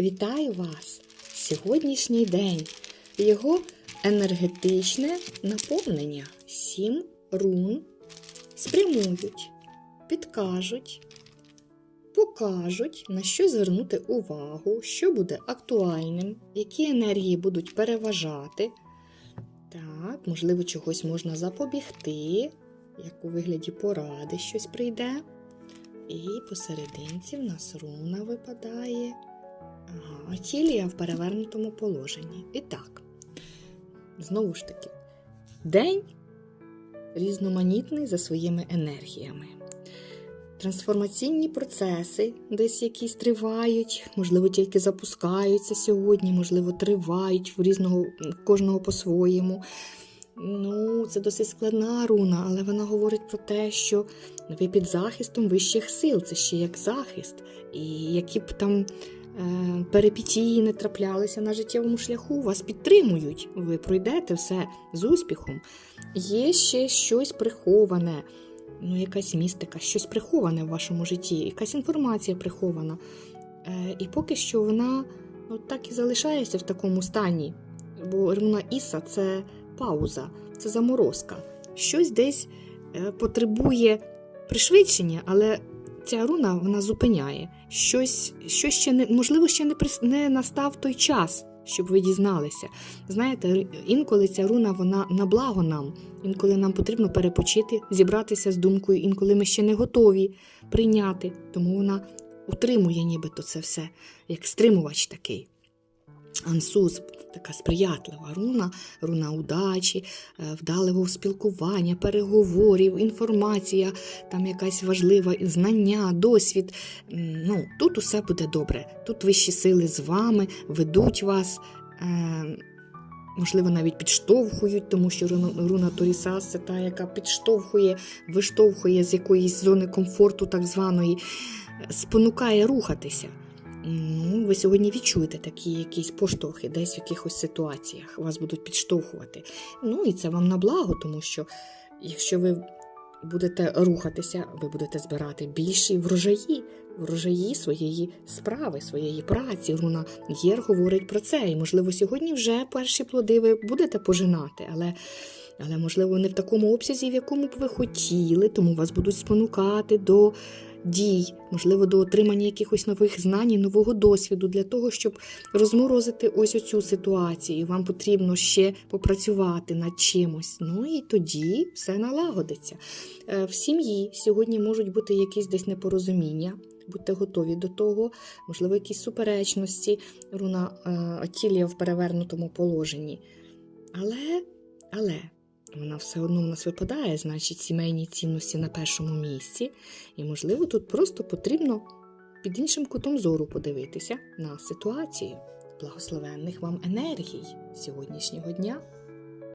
Вітаю вас! Сьогоднішній день. Його енергетичне наповнення. Сім рун спрямують, підкажуть, покажуть, на що звернути увагу, що буде актуальним, які енергії будуть переважати. Так, можливо, чогось можна запобігти, як у вигляді поради щось прийде. І посерединці в нас руна випадає. Ага, Отілія в перевернутому положенні. І так, знову ж таки, день різноманітний за своїми енергіями. Трансформаційні процеси десь якісь тривають, можливо, тільки запускаються сьогодні, можливо, тривають в різного кожного по-своєму. Ну, це досить складна руна, але вона говорить про те, що ви під захистом вищих сил, це ще як захист. І які б там е, перипетії не траплялися на життєвому шляху, вас підтримують. Ви пройдете все з успіхом. Є ще щось приховане, ну, якась містика, щось приховане в вашому житті, якась інформація прихована. Е, і поки що вона ну, так і залишається в такому стані. Бо руна Іса це пауза, це заморозка. Щось десь е, потребує пришвидшення, але ця руна вона зупиняє. Щось, щось ще не можливо, ще не, не настав той час, щоб ви дізналися. Знаєте, інколи ця руна вона на благо нам, інколи нам потрібно перепочити, зібратися з думкою, інколи ми ще не готові прийняти. Тому вона утримує нібито це все, як стримувач такий. Ансуз така сприятлива руна, руна удачі, е, вдалого спілкування, переговорів, інформація, там якась важлива знання, досвід. Ну, тут усе буде добре. Тут вищі сили з вами ведуть вас. Е, Можливо, навіть підштовхують, тому що руна, Торісас це та, яка підштовхує, виштовхує з якоїсь зони комфорту, так званої, е, спонукає рухатися. Ви сьогодні відчуєте такі якісь поштовхи десь в якихось ситуаціях. Вас будуть підштовхувати. Ну і це вам на благо, тому що якщо ви будете рухатися, ви будете збирати більші врожаї, врожаї своєї справи, своєї праці. Руна Єр говорить про це. І, можливо, сьогодні вже перші плоди ви будете пожинати, але. Але, можливо, не в такому обсязі, в якому б ви хотіли, тому вас будуть спонукати до дій, можливо, до отримання якихось нових знань, і нового досвіду для того, щоб розморозити ось оцю ситуацію. Вам потрібно ще попрацювати над чимось. Ну і тоді все налагодиться. Е, В сім'ї сьогодні можуть бути якісь десь непорозуміння. Будьте готові до того, можливо, якісь суперечності, руна е, Атілія в перевернутому положенні. Але, але вона все одно в нас випадає, значить, сімейні цінності на першому місці. І, можливо, тут просто потрібно під іншим кутом зору подивитися на ситуацію. Благословенних вам енергій сьогоднішнього дня!